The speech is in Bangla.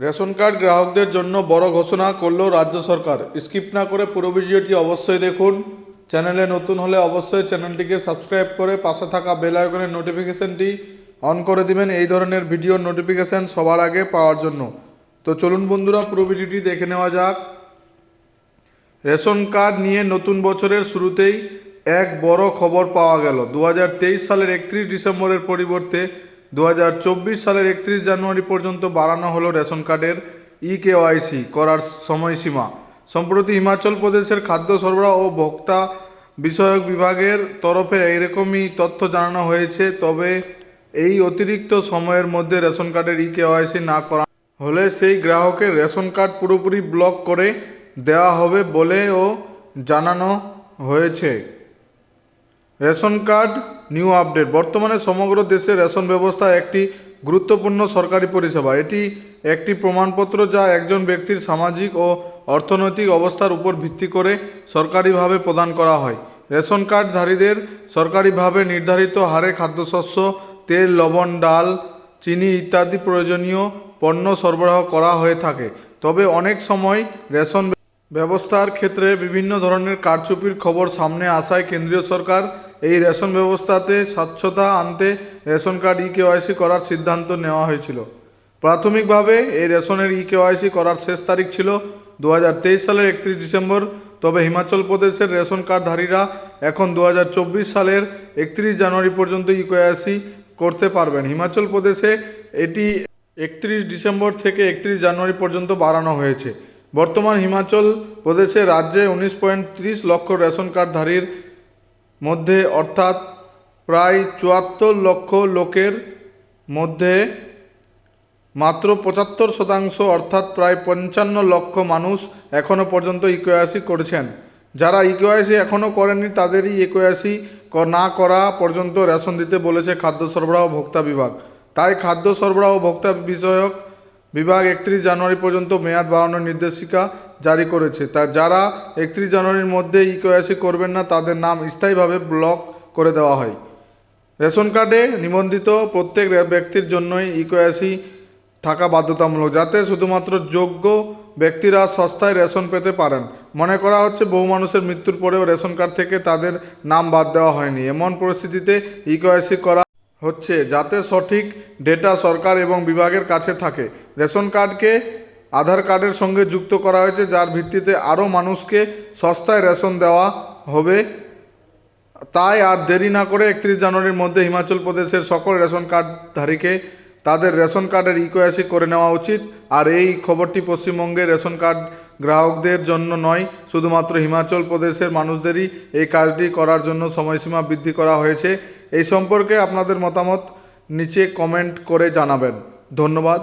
রেশন কার্ড গ্রাহকদের জন্য বড় ঘোষণা করল রাজ্য সরকার। স্কিপ না করে পুরো ভিডিওটি অবশ্যই দেখুন। চ্যানেলে নতুন হলে অবশ্যই চ্যানেলটিকে সাবস্ক্রাইব করে পাশে থাকা বেল আইকনের নোটিফিকেশনটি অন করে দিবেন এই ধরনের ভিডিওর নোটিফিকেশন সবার আগে পাওয়ার জন্য। তো চলুন বন্ধুরা, পুরো ভিডিওটি দেখে নেওয়া যাক। রেশন কার্ড নিয়ে নতুন বছরের শুরুতেই এক বড় খবর পাওয়া গেল। দু হাজার তেইশ সালের একত্রিশ ডিসেম্বরের পরিবর্তে দু হাজার চব্বিশ সালের একত্রিশ জানুয়ারি পর্যন্ত বাড়ানো হলো রেশন কার্ডের ই কেওয়াইসি করার সময়সীমা। সম্প্রতি হিমাচল প্রদেশের খাদ্য সরবরাহ ও ভোক্তা বিষয়ক বিভাগের তরফে এরকমই তথ্য জানানো হয়েছে, তবে এই অতিরিক্ত সময়ের মধ্যে রেশন কার্ডের ই কেওয়াইসি না করা হলে সেই গ্রাহকের রেশন কার্ড পুরোপুরি ব্লক করে দেওয়া হবে বলেও জানানো হয়েছে। Ration card, new update. বর্তমানে সমগ্র দেশে রেশন ব্যবস্থা একটি গুরুত্বপূর্ণ সরকারি পরিষেবা। এটি একটি প্রমাণপত্র যা একজন ব্যক্তির সামাজিক ও অর্থনৈতিক অবস্থার উপর ভিত্তি করে সরকারিভাবে প্রদান করা হয়। রেশন কার্ডধারীদের সরকারিভাবে নির্ধারিত হারে খাদ্যশস্য, তেল, লবণ, ডাল, চিনি ইত্যাদি প্রয়োজনীয় পণ্য সরবরাহ করা হয়ে থাকে। তবে অনেক সময় রেশন ব্যবস্থার ক্ষেত্রে বিভিন্ন ধরনের কারচুপির খবর সামনে আসায় কেন্দ্রীয় সরকার এই রেশন ব্যবস্থাতে স্বচ্ছতা আনতে রেশন কার্ড ই কেওয়াইসি করার সিদ্ধান্ত নেওয়া হয়েছিল। প্রাথমিকভাবে এই রেশনের ই কেওয়াইসি করার শেষ তারিখ ছিল দু হাজার তেইশ সালের একত্রিশ ডিসেম্বর, তবে হিমাচল প্রদেশের রেশন কার্ডধারীরা এখন দু হাজার চব্বিশ সালের একত্রিশ জানুয়ারি পর্যন্ত ই কেওয়াইসি করতে পারবেন। হিমাচল প্রদেশে এটি একত্রিশ ডিসেম্বর থেকে একত্রিশ জানুয়ারি পর্যন্ত বাড়ানো হয়েছে। বর্তমান হিমাচল প্রদেশে রাজ্যে উনিশ পয়েন্ট ত্রিশ লক্ষ রেশন কার্ডধারীর মধ্যে অর্থাৎ প্রায় চুয়াত্তর লক্ষ লোকের মধ্যে মাত্র পঁচাত্তর শতাংশ অর্থাৎ প্রায় পঞ্চান্ন লক্ষ মানুষ এখনও পর্যন্ত ইকোয়াসি করেছেন। যারা ইকোয়াসি এখনও করেনি তাদেরই ইকোয়াসি না করা পর্যন্ত রেশন দিতে বলেছে খাদ্য সরবরাহ ভোক্তা বিভাগ। তাই খাদ্য সরবরাহ ভোক্তা বিষয়ক বিভাগ একত্রিশ জানুয়ারি পর্যন্ত মেয়াদ বাড়ানোর নির্দেশিকা জারি করেছে। তা যারা একত্রিশ জানুয়ারির মধ্যে ইকোয়াসি করবেন না, তাদের নাম স্থায়ীভাবে ব্লক করে দেওয়া হয়। রেশন কার্ডে নিবন্ধিত প্রত্যেক ব্যক্তির জন্যই ইকোয়াসি থাকা বাধ্যতামূলক, যাতে শুধুমাত্র যোগ্য ব্যক্তিরা সস্তায় রেশন পেতে পারেন। মনে করা হচ্ছে বহু মানুষের মৃত্যুর পরেও রেশন কার্ড থেকে তাদের নাম বাদ দেওয়া হয়নি। এমন পরিস্থিতিতে ইকোয়াসি করা হচ্ছে, যাতে সঠিক ডেটা সরকার এবং বিভাগের কাছে থাকে। রেশন কার্ডকে আধার কার্ডের সঙ্গে যুক্ত করা হয়েছে, যার ভিত্তিতে আরও মানুষকে সস্তায় রেশন দেওয়া হবে। তাই আর দেরি না করে একত্রিশ জানুয়ারির মধ্যে হিমাচল প্রদেশের সকল রেশন কার্ডধারীকে তাদের রেশন কার্ডের ইকোয়াসি করে নেওয়া উচিত। আর এই খবরটি পশ্চিমবঙ্গের রেশন কার্ড গ্রাহকদের জন্য নয়, শুধুমাত্র হিমাচল প্রদেশের মানুষদেরই এই কাজটি করার জন্য সময়সীমা বৃদ্ধি করা হয়েছে। এই সম্পর্কে আপনাদের মতামত নিচে কমেন্ট করে জানাবেন। ধন্যবাদ।